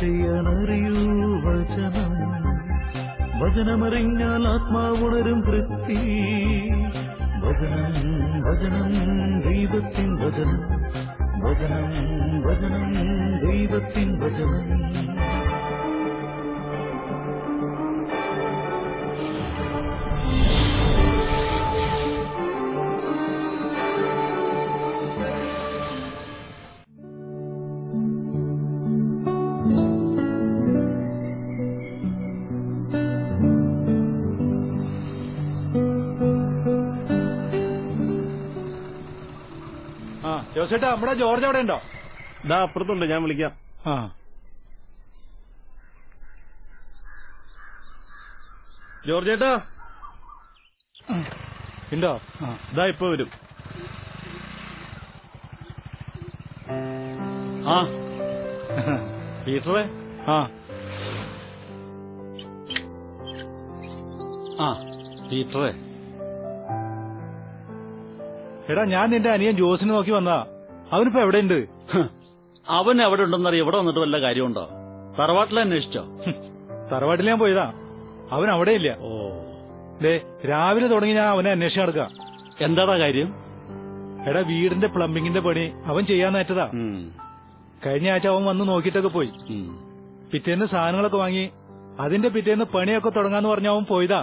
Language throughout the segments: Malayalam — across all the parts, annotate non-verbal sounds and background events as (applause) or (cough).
അറിയൂ വചനം. വചനമറിഞ്ഞാൽ ആത്മാവുണരും തൃപ്തി. വചനം വചനം ദൈവത്തിൻ വചനം. വചനം വചനം ദൈവത്തിൻ വചനം. ജോസേട്ടാ നമ്മുടെ ജോർജ് അവിടെ ഉണ്ടോ? ഇതാ അപ്പുറത്തുണ്ട് ഞാൻ വിളിക്കാം. ആ. ജോർജ് ഉണ്ടോ? ഇതാ ദാ ഇപ്പൊ വരും. ആ. പീറ്ററെ ആ. ആ പീറ്ററെ എടാ ഞാൻ നിന്റെ അനിയൻ ജോസിനെ നോക്കി വന്നാ അവനിപ്പോ എവിടെയുണ്ട്? അവൻ എവിടെ ഉണ്ടെന്നറിയ ഇവിടെ വന്നിട്ട് വല്ല കാര്യമുണ്ടോ? തറവാട്ടിലെ അന്വേഷിച്ചോ? തറവാട്ടിൽ ഞാൻ പോയതാ. അവൻ അവിടെ ഇല്ല ഓ. ദേ രാവിലെ തുടങ്ങി ഞാൻ അവനെ അന്വേഷിച്ച് നടക്ക. എന്താടാ കാര്യം? എടാ വീടിന്റെ പ്ലംബിങ്ങിന്റെ പണി അവൻ ചെയ്യാൻ നേറ്റതാ കഴിഞ്ഞ ആഴ്ച അവൻ വന്ന് നോക്കിയിട്ടൊക്കെ പോയി. പിറ്റേന്ന് സാധനങ്ങളൊക്കെ വാങ്ങി അതിന്റെ പിറ്റേന്ന് പണിയൊക്കെ തുടങ്ങാന്ന് പറഞ്ഞ അവൻ പോയതാ.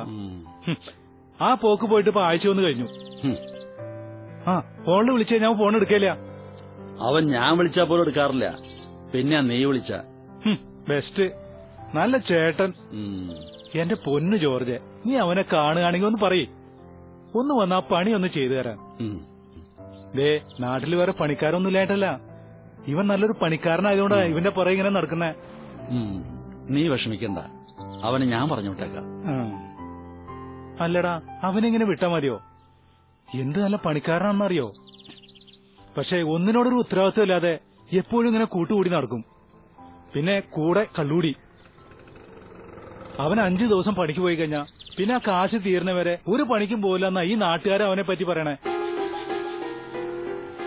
ആ പോക്ക് പോയിട്ട് ഇപ്പൊ ആഴ്ച ഒന്ന് കഴിഞ്ഞു. ആ ഫോണിൽ വിളിച്ചു ഞാൻ ഫോൺ എടുക്കില്ല അവൻ ഞാൻ വിളിച്ചാ പോലും എടുക്കാറില്ല. പിന്നെ നീ വിളിച്ച. ബെസ്റ്റ് നല്ല ചേട്ടൻ. എന്റെ പൊന്നു ജോർജ് നീ അവനെ കാണുകയാണെങ്കിൽ ഒന്ന് പറയേ. ഒന്ന് വന്നാ പണി ഒന്ന് ചെയ്തു തരാൻ. ദേ നാട്ടിൽ വേറെ പണിക്കാരൊന്നും ഇല്ലായിട്ടല്ല. ഇവൻ നല്ലൊരു പണിക്കാരനായതുകൊണ്ടാ ഇവന്റെ പുറകെ ഇങ്ങനെ നടക്കുന്നേ. നീ വിഷമിക്കണ്ട. അവന് ഞാൻ പറഞ്ഞു വിട്ടേക്കാം അല്ലടാ അവനെങ്ങനെ വിട്ടാ മതിയോ? എന്ത് നല്ല പണിക്കാരനാണെന്നറിയോ? പക്ഷെ ഒന്നിനോടൊരു ഉത്തരവാദിത്വം ഇല്ലാതെ എപ്പോഴും ഇങ്ങനെ കൂട്ടുകൂടി നടക്കും. പിന്നെ കൂടെ കള്ളൂടി. അവൻ അഞ്ചു ദിവസം പണിക്ക് പോയി കഴിഞ്ഞാ പിന്നെ ആ കാശ് തീർന്നവരെ ഒരു പണിക്കും പോകില്ലെന്നാ ഈ നാട്ടുകാരെ അവനെ പറ്റി പറയണേ.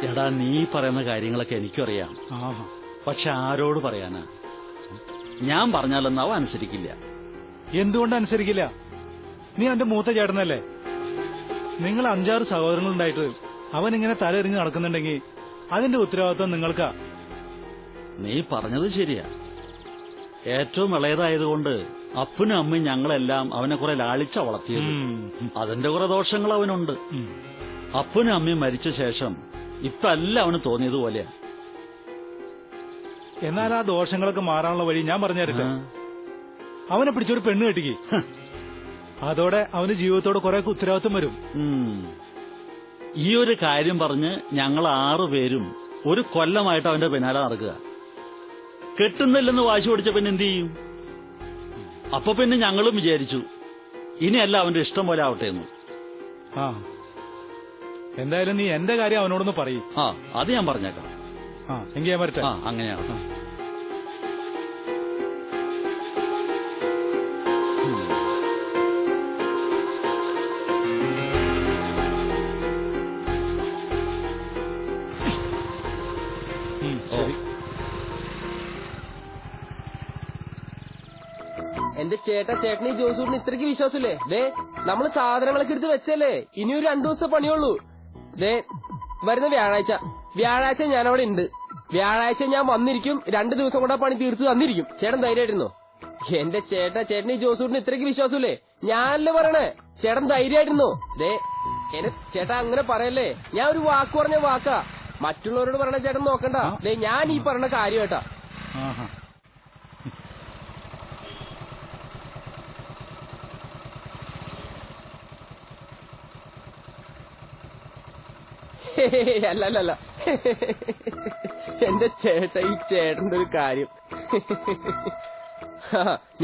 എടാ നീ പറയുന്ന കാര്യങ്ങളൊക്കെ എനിക്കറിയാം അറിയാം. പക്ഷെ ആരോട് പറയാനാ? ഞാൻ പറഞ്ഞാലൊന്നും അവൻ അനുസരിക്കില്ല. എന്തുകൊണ്ട് അനുസരിക്കില്ല? നീ അവന്റെ മൂത്ത ചേട്ടനല്ലേ? നിങ്ങൾ അഞ്ചാറ് സഹോദരങ്ങളുണ്ടായിട്ട് അവൻ ഇങ്ങനെ തലയെറിഞ്ഞ് നടക്കുന്നുണ്ടെങ്കിൽ അതിന്റെ ഉത്തരവാദിത്വം നിങ്ങൾക്കാ. നീ പറഞ്ഞത് ശരിയാ. ഏറ്റവും ഇളയതായതുകൊണ്ട് അപ്പനും അമ്മയും ഞങ്ങളെല്ലാം അവനെ കുറെ ലാളിച്ച വളർത്തിയത്. അതിന്റെ കുറെ ദോഷങ്ങൾ അവനുണ്ട്. അപ്പനും അമ്മയും മരിച്ച ശേഷം ഇപ്പല്ല അവന് തോന്നിയതുപോലെയാ എന്നാൽ ആ ദോഷങ്ങളൊക്കെ മാറാനുള്ള വഴി ഞാൻ പറഞ്ഞായിരുന്നു അവനെ പിടിച്ചൊരു പെണ്ണ് കെട്ടിക്ക്. അതോടെ അവന് ജീവിതത്തോട് കുറെ ഉത്തരവാദിത്വം വരും. ഈ ഒരു കാര്യം പറഞ്ഞ് ഞങ്ങൾ ആറുപേരും ഒരു കൊല്ലമായിട്ട് അവന്റെ പിന്നാലെ നടക്കുക. കെട്ടുന്നില്ലെന്ന് വാശി പിടിച്ച പിന്നെ എന്ത് ചെയ്യും? അപ്പൊ പിന്നെ ഞങ്ങളും വിചാരിച്ചു ഇനിയല്ല അവന്റെ ഇഷ്ടം പോലെ ആവട്ടെ എന്ന്. ആ. എന്തായാലും നീ എന്റെ കാര്യം അവനോടൊന്ന് പറയും. ആ അത് ഞാൻ പറഞ്ഞേക്കാം. ആ എങ്കിൽ ഞാൻ വരട്ടെ? ആ അങ്ങനെയാണ്. എന്റെ ചേട്ടാ ചേട്ടന് ഈ ജോസൂട്ടിന് ഇത്രയ്ക്ക് വിശ്വാസമില്ലേ? ദേ നമ്മൾ സാധനങ്ങളൊക്കെ എടുത്ത് വെച്ചല്ലേ? ഇനി ഒരു രണ്ടു ദിവസത്തെ പണിയുള്ളൂ. ദേ വരുന്ന വ്യാഴാഴ്ച. വ്യാഴാഴ്ച ഞാൻ അവിടെ ഉണ്ട്. വ്യാഴാഴ്ച ഞാൻ വന്നിരിക്കും. രണ്ടു ദിവസം കൂടെ പണി തീർത്തു തന്നിരിക്കും. ചേട്ടൻ ധൈര്യമായിരുന്നോ എന്റെ ചേട്ടാ ചേട്ടന് ഈ ജോസൂട്ടിന് ഇത്രയ്ക്ക് വിശ്വാസമില്ലേ? ഞാനല്ലേ പറയണേ? ചേട്ടൻ ധൈര്യമായിരുന്നോ ദേ എന്നെ ചേട്ടാ അങ്ങനെ പറയല്ലേ? ഞാൻ ഒരു വാക്ക് പറഞ്ഞ വാക്കാ. മറ്റുള്ളവരോട് പറയണ ചേട്ടൻ നോക്കണ്ട. ദേ ഞാൻ ഈ പറഞ്ഞ കാര്യം (laughs) അല്ല അല്ല അല്ല. (laughs) എന്റെ ചേട്ട ഈ ചേട്ടന്റെ ഒരു കാര്യം. (laughs)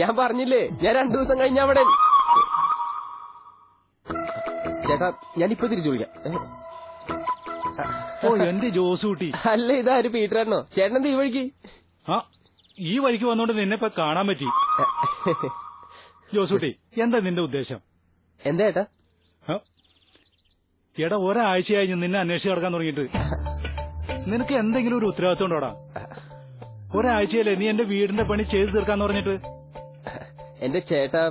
ഞാൻ പറഞ്ഞില്ലേ? ഞാൻ രണ്ടു ദിവസം കഴിഞ്ഞ അവിടെ ചേട്ടാ ഞാനിപ്പോ തിരിച്ചു വിളിക്കാം? ഓ എന്റെ ജോസൂട്ടി അല്ല ഇതാര് പീറ്ററേട്ടനോ ചേട്ടൻ എന്താ ഈ വഴിക്ക്? ആ ഈ വഴിക്ക് വന്നോണ്ട് നിന്നെ ഇപ്പൊ കാണാൻ പറ്റി. ജോസൂട്ടി എന്താ നിന്റെ ഉദ്ദേശം? എന്താ ഏട്ടാ? എടാ ഒരാഴ്ചയായി ഞാൻ നിന്നെ അന്വേഷിച്ച് കിടക്കാൻ തുടങ്ങിയിട്ട്. നിനക്ക് എന്തെങ്കിലും ഒരു ഉത്തരവാദിത്വം ഉണ്ടോടാ? ഒരാഴ്ചയല്ലേ നീ എന്റെ വീടിന്റെ പണി ചെയ്തു തീർക്കാന്ന് പറഞ്ഞിട്ട്? എന്റെ ചേട്ടാ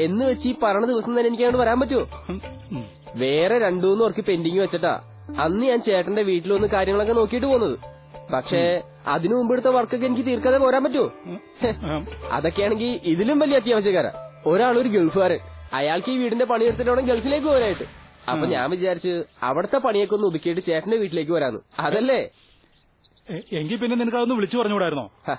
എന്ന് വെച്ച് ഈ പറഞ്ഞ ദിവസം തന്നെ എനിക്ക് അങ്ങോട്ട് വരാൻ പറ്റുമോ. വേറെ രണ്ടു മൂന്ന് വർക്ക് പെൻഡിങ് വെച്ചിട്ടാ. അന്ന് ഞാൻ ചേട്ടന്റെ വീട്ടിൽ ഒന്ന് കാര്യങ്ങളൊക്കെ നോക്കിയിട്ട് പോകുന്നത് പക്ഷേ അതിനു മുമ്പ് എടുത്ത വർക്കൊക്കെ എനിക്ക് തീർക്കാതെ പോരാൻ പറ്റുമോ? അതൊക്കെയാണെങ്കിൽ ഇതിലും വലിയ അത്യാവശ്യക്കാരാ. ഒരാളൊരു ഗൾഫുകാരൻ. അയാൾക്ക് ഈ വീടിന്റെ പണി എടുത്തിട്ട് വേണം ഗൾഫിലേക്ക് പോരായിട്ട് അപ്പൊ ഞാൻ വിചാരിച്ച് അവിടുത്തെ പണിയൊക്കെ ഒന്ന് ഒതുക്കിയിട്ട് ചേട്ടന്റെ വീട്ടിലേക്ക് വരാന്ന്. അതല്ലേ? എങ്കിൽ പിന്നെ നിനക്ക് അതൊന്ന് വിളിച്ചു പറഞ്ഞുകൂടായിരുന്നോ? ഞാൻ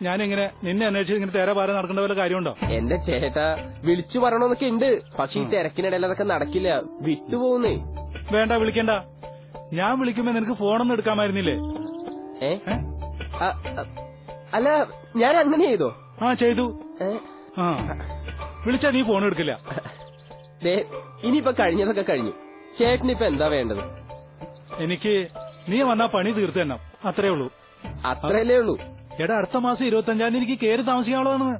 ഞാനിങ്ങനെ നിന്നെ അന്വേഷിച്ച് ഇങ്ങനെ തേരെ പാര നടക്കേണ്ട വല്ല കാര്യമുണ്ടോ? എന്റെ ചേട്ടാ വിളിച്ചു പറയണമെന്നൊക്കെ ഉണ്ട് പക്ഷെ ഈ തിരക്കിനിടയിൽ അതൊക്കെ നടക്കില്ല. വിട്ടുപോകുന്നേ വേണ്ട വിളിക്കണ്ട. ഞാൻ വിളിക്കുമ്പോ നിനക്ക് ഫോണൊന്നും എടുക്കാമായിരുന്നില്ലേ? ഏ? അല്ല ഞാൻ അങ്ങനെ ചെയ്തോ? ആ ചെയ്തു. ആ. വിളിച്ചാ നീ ഫോൺ എടുക്കില്ല. ഇനിയിപ്പൊ കഴിഞ്ഞതൊക്കെ കഴിഞ്ഞു. ചേട്ടനിപ്പോ എന്താ വേണ്ടത്? എനിക്ക് നീ വന്നാ പണി തീർത്തു തന്നെ അത്രേ ഉള്ളൂ. അത്രയല്ലേ ഉള്ളൂ. എടാ അടുത്ത മാസം ഇരുപത്തഞ്ചാം തീയതി എനിക്ക് കയറി താമസിക്കാനുള്ളതാണ്.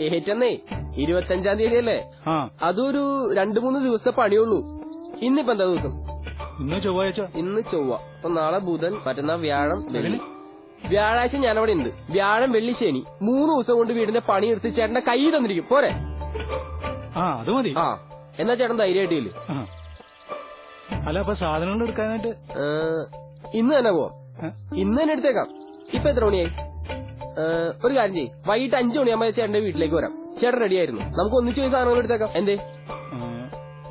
ഏറ്റന്നേ ഇരുപത്തഞ്ചാം തീയതി അല്ലേ ആ. അതൊരു രണ്ടു മൂന്ന് ദിവസത്തെ പണിയുള്ളൂ. ഇന്നിപ്പോ എന്താ ദിവസം? ഇന്ന് ചൊവ്വാഴ്ച. ഇന്ന് ചൊവ്വ. അപ്പൊ നാളെ ബുധൻ മറ്റന്നാ വ്യാഴം വെള്ളി. വ്യാഴാഴ്ച ഞാനവിടെ ഉണ്ട്. വ്യാഴം വെള്ളി ശനി. മൂന്ന് ദിവസം കൊണ്ട് വീടിന്റെ പണി എടുത്ത് ചേട്ടന്റെ കൈ തന്നിരിക്കും. പോരെ? ആ അത് മതി. ആ. എന്നാ ചേട്ടൻ ധൈര്യമായിട്ടില്ലേ. അല്ല അപ്പൊ സാധനങ്ങൾ എടുക്കാനായിട്ട്? ഇന്ന് തന്നെ പോവാം? ഇന്ന് തന്നെ എടുത്തേക്കാം. ഇപ്പൊ എത്ര മണിയായി? ഒരു കാര്യം ചെയ്യ്. വൈകിട്ട് അഞ്ചു മണിയാകുമ്പോ ചേട്ടന്റെ വീട്ടിലേക്ക് വരാം. ചേട്ടൻ റെഡി ആയിരുന്നു. നമുക്ക് ഒന്നിച്ചു പോയി സാധനങ്ങൾ എടുത്തേക്കാം. എന്തേ?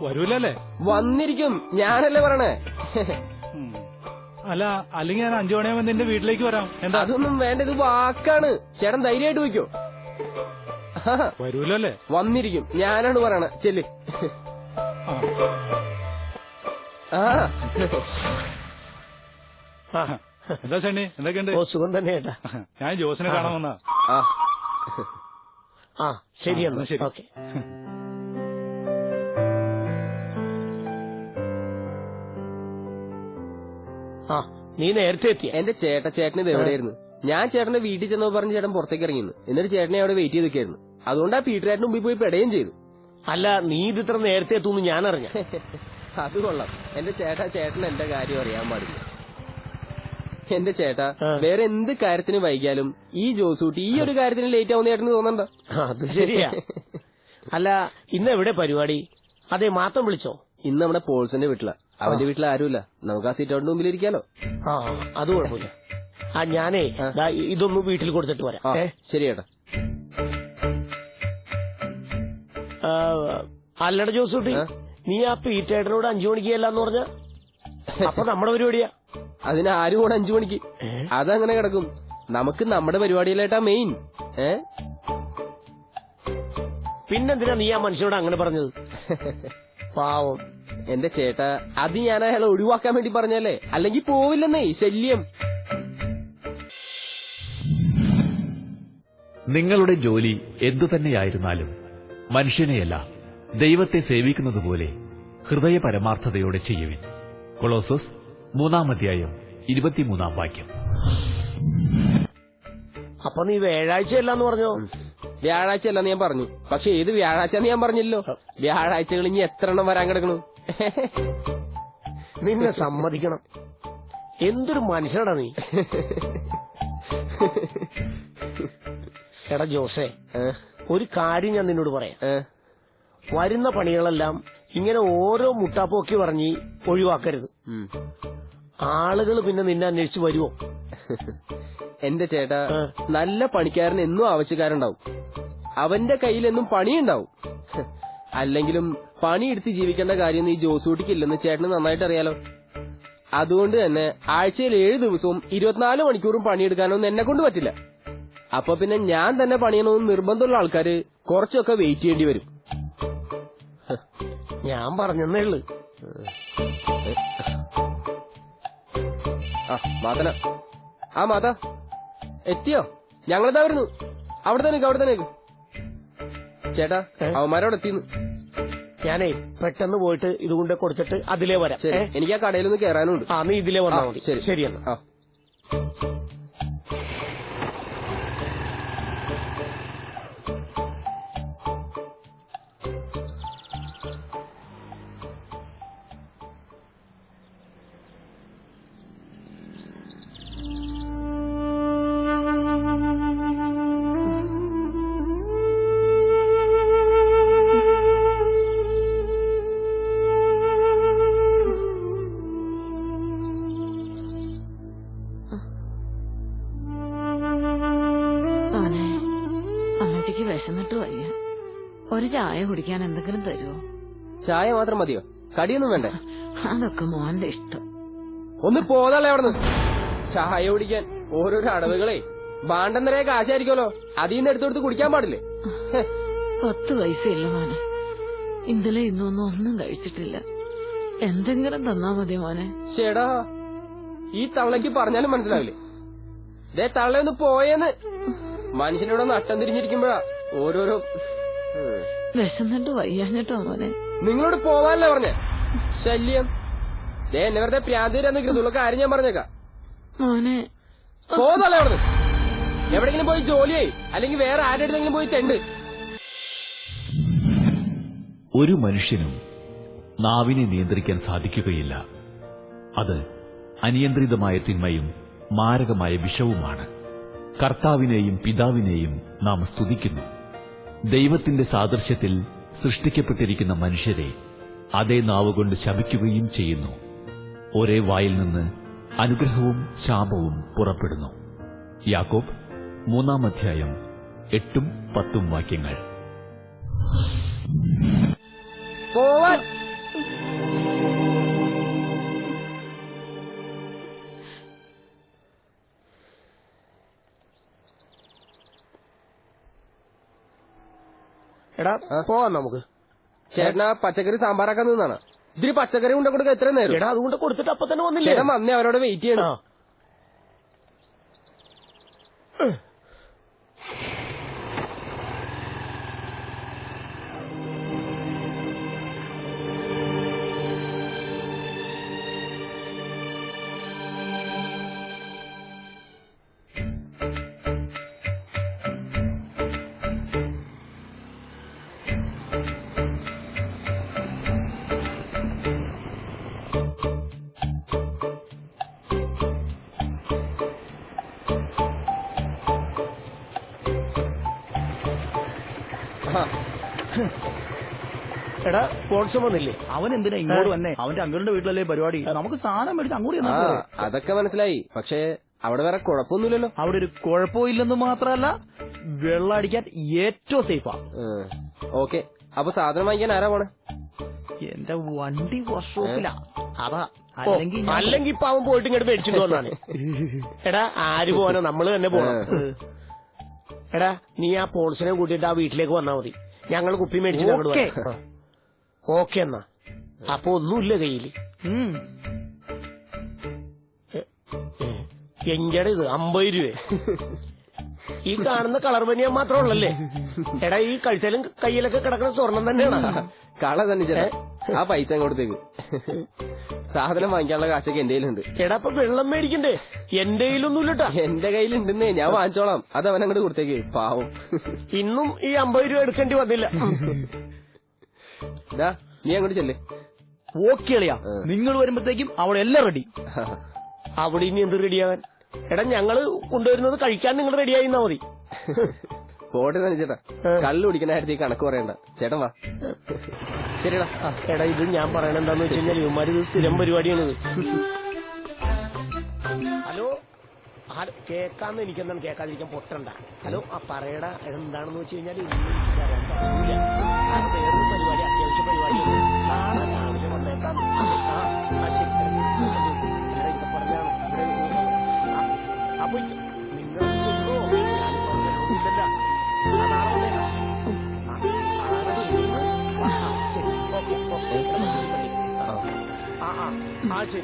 വരൂലല്ലേ? വന്നിരിക്കും. ഞാനല്ലേ പറയണേ. അല്ല അല്ലെങ്കിൽ ഞാൻ അഞ്ചു മണിയാകുമ്പോ നിന്റെ വീട്ടിലേക്ക് വരാം. എന്താ? അതൊന്നും വേണ്ട ഇത് വാക്കാണ്. ചേട്ടൻ ധൈര്യമായിട്ട് വയ്ക്കോ വരൂലല്ലേ? വന്നിരിക്കും. ഞാനാണ് പറയണ. ചെല്ല്. ആ. എന്താ ചെണ്ണി എന്തൊക്കെയുണ്ട്? ഓ സുഖം തന്നെ ഏട്ടാ. ഞാൻ ജോസിനെ കാണാൻ വന്നാ ആ. ആ ശരി എന്നാ. ശരി. ഓക്കെ. ആ നീ നേരത്തെ എത്തിയ? എന്റെ ചേട്ട ചേട്ടൻ ഇത് എവിടെയായിരുന്നു? ഞാൻ ചേട്ടന്റെ വീട്ടിൽ ചെന്നപ്പോ പറഞ്ഞ് ചേട്ടൻ പുറത്തേക്ക് ഇറങ്ങിയിരുന്നു. എന്നിട്ട് ചേട്ടനെ അവിടെ വെയിറ്റ് ചെയ്ത് നിൽക്കായിരുന്നു. അതുകൊണ്ട് ആ പീറ്ററേട്ടന് മുമ്പിൽ പോയി പെടുകയും ചെയ്തു. അല്ല നീ ഇത് ഇത്ര നേരത്തെ എത്തുമെന്ന് ഞാൻ അറിഞ്ഞ (laughs) അത് കൊള്ളാം. എന്റെ ചേട്ടാ ചേട്ടൻ എന്റെ കാര്യം അറിയാൻ പാടില്ല. എന്റെ ചേട്ടാ വേറെ എന്ത് കാര്യത്തിന് വൈകിയാലും ഈ ജോസൂട്ടി ഈ ഒരു കാര്യത്തിന് ലേറ്റ് ആവുന്ന ചേട്ടന് തോന്നണ്ട? (laughs) അത് ശരിയാ. അല്ല ഇന്ന് എവിടെ പരിപാടി? അതെ മാത്രം വിളിച്ചോ? ഇന്ന് നമ്മുടെ പോൾസിന്റെ വീട്ടിലാ. അവന്റെ വീട്ടിൽ ആരുമില്ല. നമുക്ക് ആ സീറ്റ് ഔട്ടിന്റെ മുമ്പിൽ ഇരിക്കാലോ. ആ അത് കുഴപ്പമില്ല. ആ ഞാനേ ഇതൊന്നും വീട്ടിൽ കൊടുത്തിട്ട് വരാം. ശരി ചേട്ടാ. അല്ലട ജോസൂട്ടി? നീ ആ പീറ്റേട്ടനോട് അഞ്ചു മണിക്ക് അല്ലാന്ന് പറഞ്ഞ? അപ്പൊ നമ്മുടെ പരിപാടിയാ. അതിന് ആരും കൂടെ അഞ്ചു മണിക്ക്? അതങ്ങനെ കിടക്കും. നമുക്ക് നമ്മുടെ പരിപാടിയിലായിട്ടാ മെയിൻ ഏ? പിന്നെന്തിനാ നീ ആ മനുഷ്യനോട് അങ്ങനെ പറഞ്ഞത്? പാവം. എന്റെ ചേട്ടാ അത് ഞാൻ അയാളെ ഒഴിവാക്കാൻ വേണ്ടി പറഞ്ഞല്ലേ? അല്ലെങ്കിൽ പോവില്ലെന്നേ ശല്യം. നിങ്ങളുടെ ജോലി എന്തുതന്നെയായിരുന്നാലും മനുഷ്യനെയല്ല ദൈവത്തെ സേവിക്കുന്നതുപോലെ ഹൃദയ പരമാർത്ഥതയോടെ ചെയ്യുവിൻ. കൊളോസസ് മൂന്നാം അധ്യായം ഇരുപത്തിമൂന്നാം വാക്യം. അപ്പൊ നീ വ്യാഴാഴ്ചയല്ല എന്ന് പറഞ്ഞോ? വ്യാഴാഴ്ച അല്ലെന്ന് ഞാൻ പറഞ്ഞു. പക്ഷെ ഏത് വ്യാഴാഴ്ച ഞാൻ പറഞ്ഞില്ലോ? വ്യാഴാഴ്ചകൾ ഇനി എത്ര എണ്ണം വരാൻ കിടക്കണു? നിന്നെ സമ്മതിക്കണം. എന്തൊരു മനുഷ്യനാടാ നീ? (laughs) എടാ ജോസേ ഒരു കാര്യം ഞാൻ നിന്നോട് പറയാം. വരുന്ന പണികളെല്ലാം ഇങ്ങനെ ഓരോ മുട്ടാപ്പോക്കി പറഞ്ഞ് ഒഴിവാക്കരുത്. ആളുകൾ പിന്നെ നിന്നെ അന്വേഷിച്ച് വരുമോ എന്റെ ചേട്ടാ നല്ല പണിക്കാരൻ എന്നും ആവശ്യക്കാരുണ്ടാവും. അവന്റെ കയ്യിൽ എന്നും പണിയുണ്ടാവും. അല്ലെങ്കിലും പണിയെടുത്ത് ജീവിക്കേണ്ട കാര്യം ഈ ജോസൂട്ടിക്കില്ലെന്ന് ചേട്ടന് നന്നായിട്ട് അറിയാലോ. അതുകൊണ്ട് തന്നെ ആഴ്ചയിൽ ഏഴ് ദിവസവും ഇരുപത്തിനാല് മണിക്കൂറും പണിയെടുക്കാനൊന്നും എന്നെ കൊണ്ട് പറ്റില്ല. അപ്പൊ പിന്നെ ഞാൻ തന്നെ പണിയണമെന്ന് നിർബന്ധമുള്ള ആൾക്കാര് കുറച്ചൊക്കെ വെയിറ്റ് ചെയ്യേണ്ടി വരും. ഞാൻ പറഞ്ഞേ ഉള്ളു. ആ മാതന. ആ മാത. എത്തിയോ? ഞങ്ങളിതാ വരുന്നു. അവിടെ തന്നെ അവിടെ തന്നെ. ചേട്ടാ അവന്മാരോട് എത്തിന്ന്. ഞാനേ പെട്ടെന്ന് പോയിട്ട് ഇതുകൊണ്ട് കൊടുത്തിട്ട് അതിലേ വരാം. എനിക്ക് ആ കടയിൽ നിന്ന് കയറാനുണ്ട് ആ നീ ഇതിലേ വന്നാ ആ, മതി. ശരി. ശരി എന്നാ ചായ കുടിക്കാൻ എന്തെങ്കിലും തരുമോ ചായ മാത്രം മതിയോ? കടിയൊന്നും വേണ്ട? അതൊക്കെ മോന്റെ ഇഷ്ടം. ഒന്ന് പോതല്ലേ അവിടുന്ന്? ചായ കുടിക്കാൻ ഓരോരോ അടവുകളെ ബാണ്ടം നിറയെ കാശായിരിക്കുമല്ലോ. അതിൽ നിന്ന് എടുത്തെടുത്ത് കുടിക്കാൻ പാടില്ലേ? പത്ത് പൈസയില്ല മോനെ. ഇന്നലെ ഇന്നൊന്നും ഒന്നും കഴിച്ചിട്ടില്ല. എന്തെങ്കിലും തന്നാ മതി മോനെ. ചേടാ ഈ തള്ളക്ക് പറഞ്ഞാലും മനസ്സിലാവില്ലേ? ഇതേ തള്ളയൊന്ന് പോയെന്ന്. മനുഷ്യനോട് നട്ടം തിരിഞ്ഞിരിക്കുമ്പോഴാ ഓരോരോ. വിശന്നിട്ട് വയ്യാഞ്ഞിട്ടോ മോനെ? നിങ്ങളോട് പോവാനല്ലേ പറഞ്ഞേ? ശല്യം. ദേ എന്നെ വെറുതെ പ്രാന്തിരാന്ന് കൃതുള്ള കാര്യം ഞാൻ പറഞ്ഞേക്കാം. മോനെ പോന്നല്ലേ പറഞ്ഞു എവിടെങ്കിലും പോയി ജോലിയായി. അല്ലെങ്കിൽ വേറെ ആരുടെ അടുത്തെങ്കിലും പോയി തെണ്ട്. ഒരു മനുഷ്യനും നാവിനെ നിയന്ത്രിക്കാൻ സാധിക്കുകയില്ല. അത് അനിയന്ത്രിതമായ തിന്മയും മാരകമായ വിഷവുമാണ്. കർത്താവിനെയും പിതാവിനെയും നാം സ്തുതിക്കുന്നു. ദൈവത്തിന്റെ സാദൃശ്യത്തിൽ സൃഷ്ടിക്കപ്പെട്ടിരിക്കുന്ന മനുഷ്യരെ അതേ നാവുകൊണ്ട് ശപിക്കുകയും ചെയ്യുന്നു. ഒരേ വായിൽ നിന്ന് അനുഗ്രഹവും ശാപവും പുറപ്പെടുന്നു. യാക്കോബ് മൂന്നാം അധ്യായം എട്ടും പത്തും വാക്യങ്ങൾ. എടാ പോവാം നമുക്ക്. ചേട്ടനാ പച്ചക്കറി സാമ്പാറാക്കാൻ നിന്നാണ് ഇതിരി പച്ചക്കറി കൊണ്ട കൊടുക്ക എത്ര നേരം. എടാ അതുകൊണ്ട് കൊടുത്തിട്ട് അപ്പൊ തന്നെ വന്നില്ലേ? ചേട്ടൻ വന്നേ അവരോട് വെയിറ്റ് ചെയ്യണം. എടാ പോൺസം വന്നില്ലേ? അവൻ എന്തിനാ ഇങ്ങോട്ട് വന്നേ? അവന്റെ അങ്കിളിന്റെ വീട്ടിലല്ലേ പരിപാടി? നമുക്ക് സാധനം മേടിച്ച് അങ്ങോട്ട് ചെന്നാ ആ പോരെ. അതൊക്കെ മനസ്സിലായി. പക്ഷേ അവിടെ വേറെ കുഴപ്പമൊന്നുമില്ലല്ലോ. അവിടെ ഒരു കുഴപ്പമില്ലെന്ന് മാത്രമല്ല വെള്ളം അടിക്കാൻ ഏറ്റവും സേഫാ ഓക്കെ. അപ്പൊ സാധനം വാങ്ങിക്കാൻ ആരാ പോണേ? എന്റെ വണ്ടി വർക്ക്ഷോപ്പിലാ. അതാ ഓ, അല്ലെങ്കിൽ ഞാൻ- അല്ലെങ്കിൽ ഇപ്പൊ അവൻ പോയിട്ട് ഇങ്ങോട്ട് മേടിച്ചിട്ട് വന്നാണ്. (laughs) എടാ ആര് പോവാനോ? നമ്മൾ തന്നെ പോണം. എടാ നീ ആ പോൾസിനെ കൂട്ടിയിട്ട് ആ വീട്ടിലേക്ക് വന്നാ മതി. ഞങ്ങൾ കുപ്പി മേടിച്ചിട്ട് അങ്ങോട്ട് ഓക്കേ. വരാം. ഓക്കെ എന്നാ. അപ്പൊ ഒന്നുമില്ല കയ്യിൽ. എങ്കടെ ഇത്? അമ്പത് രൂപ. ഈ കാണുന്ന കളർ പനിയാൻ മാത്രമേ ഉള്ളല്ലേ? എടാ ഈ കഴിച്ചാലും കയ്യിലൊക്കെ കിടക്കുന്ന സ്വർണം തന്നെയാണ്? കള തന്നെ ചേട്ടാ. ആ പൈസ കൊടുത്തേക്ക്. സാധനം വാങ്ങിക്കാനുള്ള കാശൊക്കെ എന്റെ കയ്യിലുണ്ട്. എടാ ഇപ്പൊ വെള്ളം മേടിക്കണ്ടേ? എന്റെ കയ്യിലൊന്നുമില്ലട്ടാ. എന്റെ കയ്യിലുണ്ടെന്നേ ഞാൻ വാങ്ങിച്ചോളാം. അത് അവൻ അങ്ങോട്ട് കൊടുത്തേക്ക്. പാവം. ഇന്നും ഈ അമ്പത് രൂപ എടുക്കേണ്ടി വന്നില്ല. നീ അങ്ങോട്ട് ചെല്ലേ. ഓക്കെ അളിയാ. നിങ്ങൾ വരുമ്പോഴത്തേക്കും അവിടെ എല്ലാം റെഡി അവിടെ ഇനി എന്ത് റെഡിയാകാൻ എടാ ഞങ്ങൾ കൊണ്ടുവരുന്നത് കഴിക്കാൻ നിങ്ങൾ റെഡിയായിന്നാ മതി. പോട്ടെ തന്നെ ചേട്ടാ. കള്ളു കുടിക്കുന്ന കാര്യത്തിൽ കണക്ക് പറയണ്ട. ചേട്ടൻ വാ. ശരിടാ. എടാ ഇത് ഞാൻ പറയണ എന്താന്ന് വെച്ച് കഴിഞ്ഞാൽ ഇവന്മാര് ഇത് സ്ഥിരം പരിപാടിയാണിത്. ഹലോ? ഹലോ കേക്കാന്ന് എനിക്കെന്താണ്? കേൾക്കാതിരിക്കാൻ പൊട്ടണ്ട. ഹലോ ആ പറയടാ എന്താണെന്ന് വെച്ച് കഴിഞ്ഞാൽ ശരി.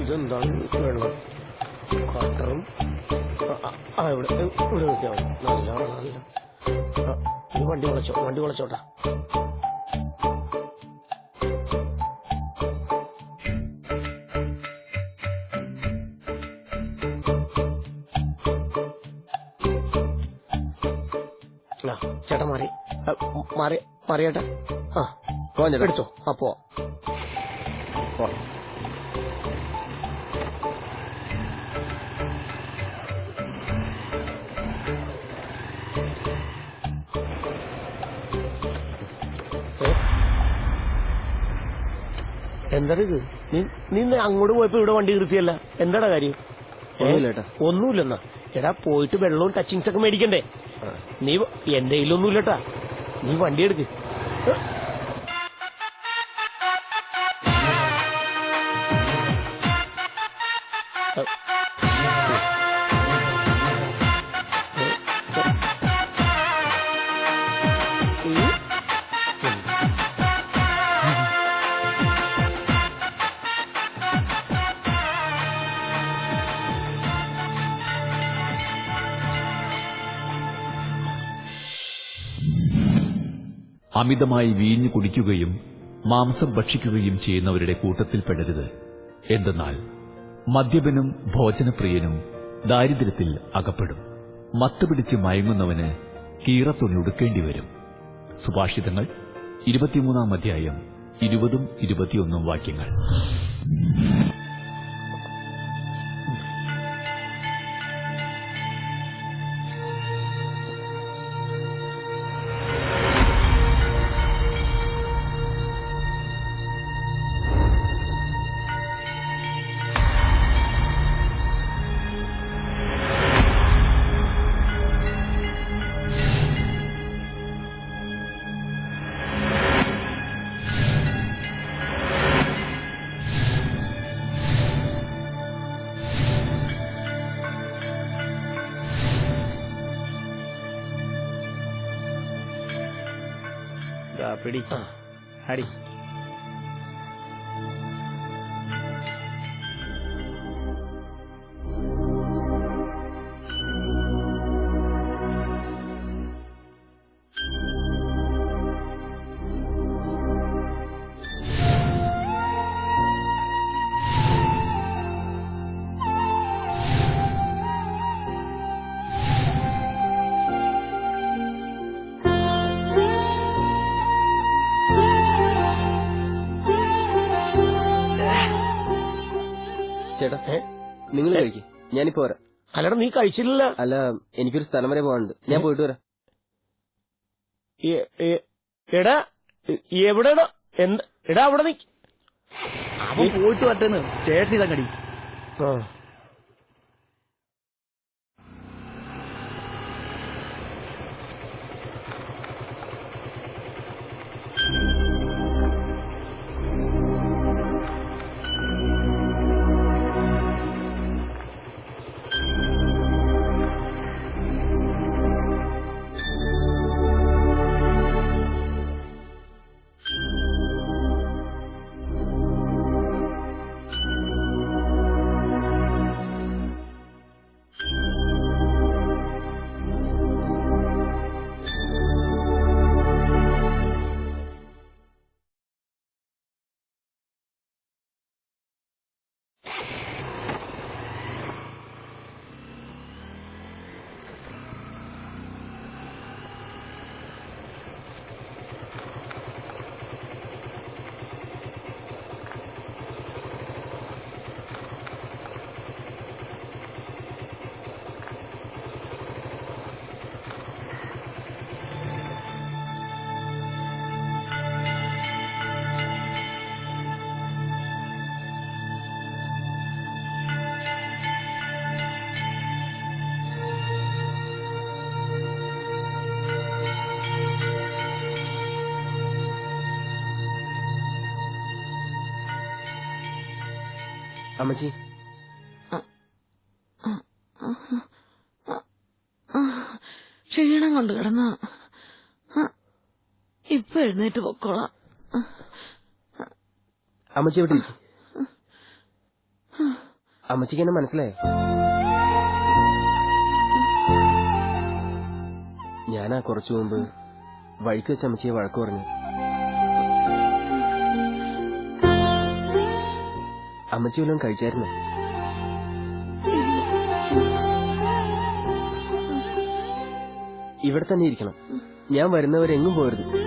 ഇതെന്താണ്? വെള്ളം. ക്വാർട്ടറും ഇവിടെ ഇവിടെ നല്ല വണ്ടി വളച്ചോ വണ്ടി വളച്ചോട്ടാ. മാറി മാറിയട്ടെ. ആ എടുത്തോ. അപ്പോ എന്താ ഇത്? നീ അങ്ങോട്ട് പോയപ്പോ ഇവിടെ വണ്ടി നിർത്തിയല്ല. എന്താടാ കാര്യം? ഒന്നുമില്ലെന്നാ. എടാ പോയിട്ട് വെള്ളവും ടച്ചിങ്സ് ഒക്കെ മേടിക്കണ്ടേ? നീ എന്റെ കയ്യിലൊന്നുമില്ലട്ടാ നീ വണ്ടി എടുക്ക്. അമിതമായി വീഞ്ഞു കുടിക്കുകയും മാംസം ഭക്ഷിക്കുകയും ചെയ്യുന്നവരുടെ കൂട്ടത്തിൽപ്പെടരുത് എന്തെന്നാൽ മദ്യപനും ഭോജനപ്രിയനും ദാരിദ്ര്യത്തിൽ അകപ്പെടും. മത്തുപിടിച്ച് മയങ്ങുന്നവന് കീറത്തുണി ഉടുക്കേണ്ടി വരും. സുഭാഷിതങ്ങൾ ഇരുപത്തിമൂന്നാം അധ്യായം ഇരുപതും ഇരുപത്തിയൊന്നും വാക്യങ്ങൾ. ദാ പിടി ഞാനിപ്പോ വരാം. അല്ലടാ നീ കഴിച്ചില്ല അല്ല എനിക്കൊരു സ്ഥലം വരെ പോകാനുണ്ട് ഞാൻ പോയിട്ട് വരാം. എടാ എവിടെ എവിടെടാ? എന്ത് എടാ അവിടെ നീ അവൻ പോയിട്ട് വരട്ടെന്ന്. ചേട്ടൻ ഇതങ്ങടി ആ. അമ്മച്ചി. ക്ഷീണം കൊണ്ട് കിടന്ന. ഇപ്പൊ എഴുന്നേറ്റ് പൊക്കോളാം. അമ്മച്ചി എവിടെ അമ്മച്ചിക്ക് എന്നെ മനസ്സിലായോ? ഞാനാ കുറച്ചു മുമ്പ് വഴിക്ക് വെച്ച അമ്മച്ചിയെ വഴക്കു പറഞ്ഞു അമ്മച്ചി വല്ലതും കഴിച്ചായിരുന്നു? ഇവിടെ തന്നെ ഇരിക്കണം. ഞാൻ വരുന്നവരെങ്ങും പോരുത്.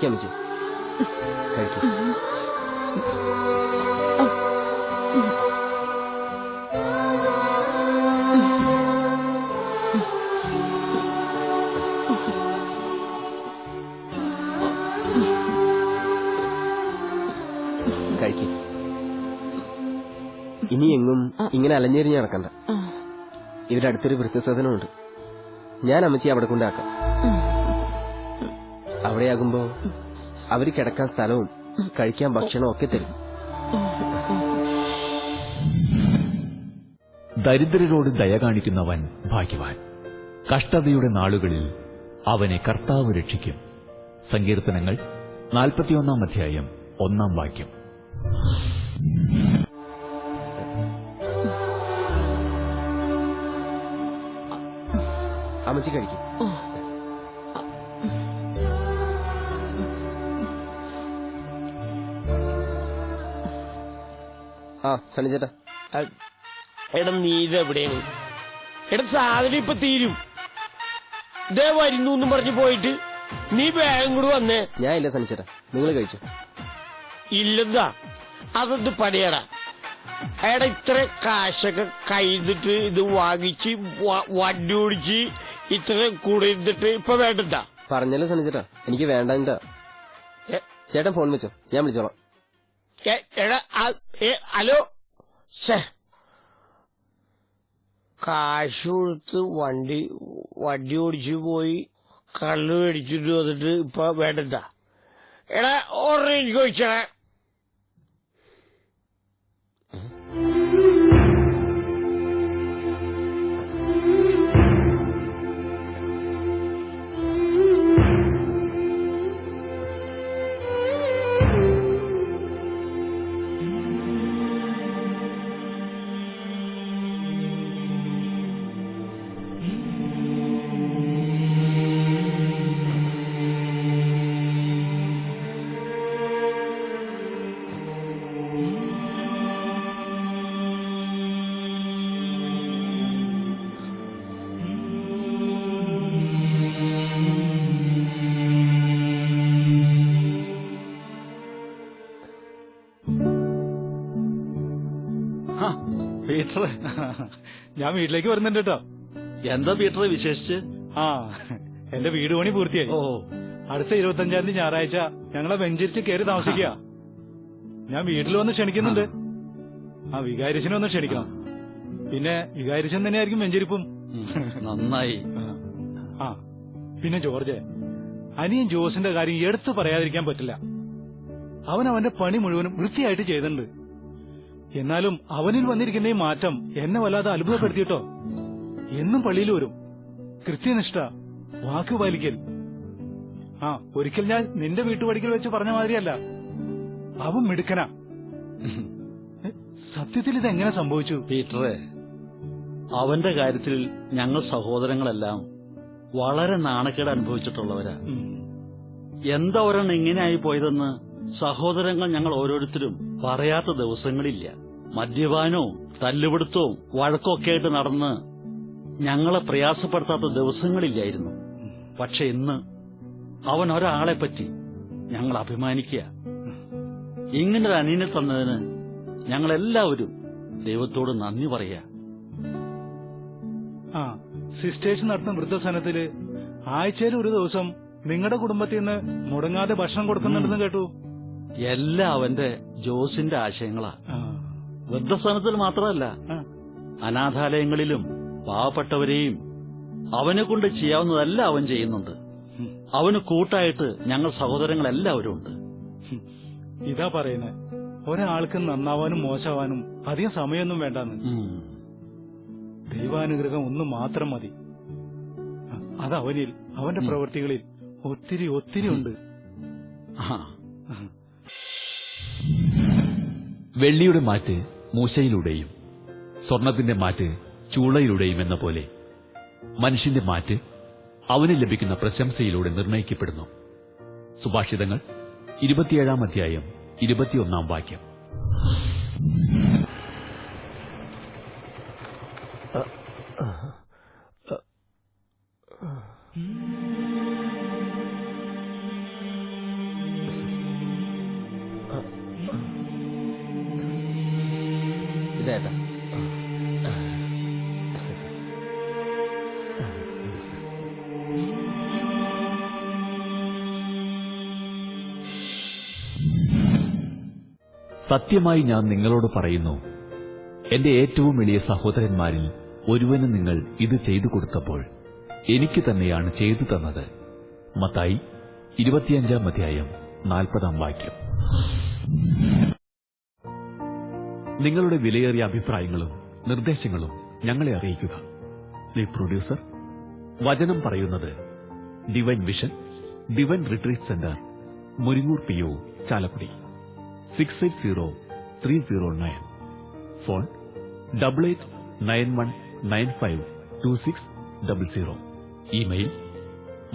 കഴിക്കാം അമ്മച്ചി കഴിക്കാം. കഴിക്കും. ഇനി എങ്ങും ഇങ്ങനെ അലഞ്ഞെറിഞ്ഞ് നടക്കണ്ട. ഇവരുടെ അടുത്തൊരു വൃദ്ധസദനമുണ്ട്. ഞാൻ അമ്മച്ചി അവിടെ കൊണ്ടാക്കാം. അവിടെയാകുമ്പോ അവർ കിടക്കാൻ സ്ഥലവും കഴിക്കാൻ ഭക്ഷണവും ഒക്കെ തരും. ദരിദ്രരോട് ദയ കാണിക്കുന്നവൻ ഭാഗ്യവാൻ. കഷ്ടതയുടെ നാളുകളിൽ അവനെ കർത്താവ് രക്ഷിക്കും. സങ്കീർത്തനങ്ങൾ നാൽപ്പത്തിയൊന്നാം അധ്യായം ഒന്നാം വാക്യം. അമ്മച്ചി കഴിക്കും. ആ സനിച്ചേട്ടാ ചേട്ടാ അ- എടാ സാധനം ഇപ്പൊ തീരും. ഇതേ വരുന്നു എന്നും പറഞ്ഞു പോയിട്ട് നീ വേഗം കൂടി വന്നേ. ഞാൻ ഇല്ല സനിച്ചേട്ടാ നിങ്ങൾ കഴിച്ചു? ഇല്ലെന്താ? അതൊന്ന് പണിയടാ? അയാടെ ഇത്ര കാശൊക്കെ കൈതിട്ട് ഇത് വാങ്ങിച്ച് വണ്ടി ഓടിച്ച് ഇത്ര കൂടെ ഇരുന്നിട്ട് ഇപ്പൊ വേണ്ടതാ? പറഞ്ഞല്ലോ സനിച്ചേട്ടാ ചേട്ടാ എനിക്ക് വേണ്ട ചേട്ടൻ ഫോൺ വെച്ചോ ഞാൻ വിളിച്ചോളാം. ഹലോ? കാശുകൊടുത്ത് കാശ് കൊടുത്ത് വണ്ടി വണ്ടി ഓടിച്ചു പോയി കള്ളു മേടിച്ചിട്ട് വന്നിട്ട് ഇപ്പൊ വേണ്ടതാ. എടാ ഓർഡർ എനിക്ക് വെച്ചടാ പീറ്റർ. ഞാൻ വീട്ടിലേക്ക് വരുന്നുണ്ട് കേട്ടോ എന്താ പീറ്റർ വിശേഷിച്ച്? ആ എന്റെ വീട് പണി പൂർത്തിയായി. ഓ. അടുത്ത ഇരുപത്തഞ്ചാം തീയതി ഞായറാഴ്ച ഞങ്ങളെ വെഞ്ചരിച്ച് കയറി താമസിക്കുക. ഞാൻ വീട്ടിൽ വന്ന് ക്ഷണിക്കുന്നുണ്ട്. ആ വികാരിശിനെ ഒന്ന് ക്ഷണിക്കണം. പിന്നെ വികാരിശൻ തന്നെയായിരിക്കും വെഞ്ചരിപ്പും. നന്നായി. ആ പിന്നെ ജോർജ് അനിയും ജോസിന്റെ കാര്യം എടുത്തു പറയാതിരിക്കാൻ പറ്റില്ല. അവൻ അവന്റെ പണി മുഴുവനും വൃത്തിയായിട്ട് ചെയ്തിട്ടുണ്ട്. എന്നാലും അവനിൽ വന്നിരിക്കുന്ന ഈ മാറ്റം എന്നെ വല്ലാതെ അത്ഭുതപ്പെടുത്തിയിട്ടോ? എന്നും പള്ളിയിൽ വരും. കൃത്യനിഷ്ഠ വാക്ക് പാലിക്കൽ. ആ ഒരിക്കൽ ഞാൻ നിന്റെ വീട്ടുപടിക്കൽ വെച്ച് പറഞ്ഞ മാതിരിയല്ല. അവൻ മിടുക്കനാ. സത്യത്തിൽ ഇത് എങ്ങനെ സംഭവിച്ചു? പീറ്ററെ അവന്റെ കാര്യത്തിൽ ഞങ്ങൾ സഹോദരങ്ങളെല്ലാം വളരെ നാണക്കേട് അനുഭവിച്ചിട്ടുള്ളവരാ. എന്തോരാണ് ഇങ്ങനെയായി പോയതെന്ന് സഹോദരങ്ങൾ ഞങ്ങൾ ഓരോരുത്തരും പറയാത്ത ദിവസങ്ങളില്ല. മദ്യപാനവും തല്ലുപിടുത്തവും വഴക്കൊക്കെ ആയിട്ട് നടന്ന് ഞങ്ങളെ പ്രയാസപ്പെടുത്താത്ത ദിവസങ്ങളില്ലായിരുന്നു. പക്ഷെ ഇന്ന് അവൻ ഒരാളെ പറ്റി ഞങ്ങൾ അഭിമാനിക്കുക. ഇങ്ങനൊരു അനിയനെ തന്നതിന് ഞങ്ങളെല്ലാവരും ദൈവത്തോട് നന്ദി പറയാ ആ സിസ്റ്റേഴ്സ് നടത്തുന്ന വൃദ്ധസനത്തിൽ ആഴ്ചയിൽ ഒരു ദിവസം നിങ്ങളുടെ കുടുംബത്തിൽ നിന്ന് മുടങ്ങാതെ ഭക്ഷണം കൊടുക്കുന്നുണ്ടെന്ന് കേട്ടു. എല്ലാം അവന്റെ ജോസിന്റെ ആശയങ്ങളാ. വൃദ്ധസ്ഥാനത്തിൽ മാത്രമല്ല അനാഥാലയങ്ങളിലും പാവപ്പെട്ടവരെയും അവനെ കൊണ്ട് ചെയ്യാവുന്നതെല്ലാം അവൻ ചെയ്യുന്നുണ്ട്. അവന് കൂട്ടായിട്ട് ഞങ്ങൾ സഹോദരങ്ങളെല്ലാവരും ഉണ്ട്. ഇതാ പറയുന്നത് ഒരാൾക്ക് നന്നാവാനും മോശമാവാനും അധികം സമയമൊന്നും വേണ്ടെന്ന്. ദൈവാനുഗ്രഹം ഒന്ന് മാത്രം മതി. അത് അവനിൽ അവന്റെ പ്രവൃത്തികളിൽ ഒത്തിരി ഒത്തിരി ഉണ്ട്. ആ. വെള്ളിയുടെ മാറ്റ് മൂശയിലൂടെയും സ്വർണത്തിന്റെ മാറ്റ് ചൂളയിലൂടെയും എന്ന പോലെ മനുഷ്യന്റെ മാറ്റ് അവന് ലഭിക്കുന്ന പ്രശംസയിലൂടെ നിർണയിക്കപ്പെടുന്നു. സുഭാഷിതങ്ങൾ ഇരുപത്തിയേഴാം അധ്യായം ഇരുപത്തിയൊന്നാം വാക്യം. സത്യമായി ഞാൻ നിങ്ങളോട് പറയുന്നു എന്റെ ഏറ്റവും എളിയ സഹോദരന്മാരിൽ ഒരുവന് നിങ്ങൾ ഇത് ചെയ്തു കൊടുത്തപ്പോൾ എനിക്ക് തന്നെയാണ് ചെയ്തു തന്നത്. മത്തായി ഇരുപത്തിയഞ്ചാം അധ്യായം നാൽപ്പതാം വാക്യം. നിങ്ങളുടെ വിലയേറിയ അഭിപ്രായങ്ങളും നിർദ്ദേശങ്ങളും ഞങ്ങളെ അറിയിക്കുക. ദി പ്രൊഡ്യൂസർ വചനം പറയുന്നത് divine vision divine retreat centre Muringoor P O Chalakudy. Six eight zero three zero nine phone double eight nine one nine five two six double zero email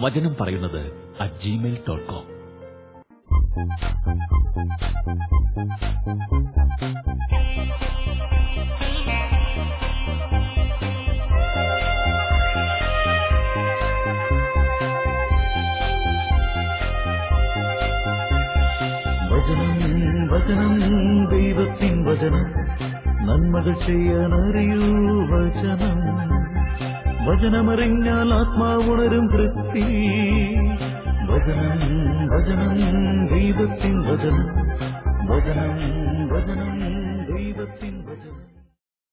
വചനം പറയുന്നത് അറ്റ് ജിമെയിൽ ഡോട്ട് കോം വചനം വചനം ദൈവത്തിൻ വചനം നന്മകൾ ചെയ്യാൻ അറിയൂ വചനം. വചനമറിഞ്ഞാൽ ആത്മാവുണരും തൃപ്തി. വചനം വചനം ദൈവത്തിൻ വചനം. വചനം വചനം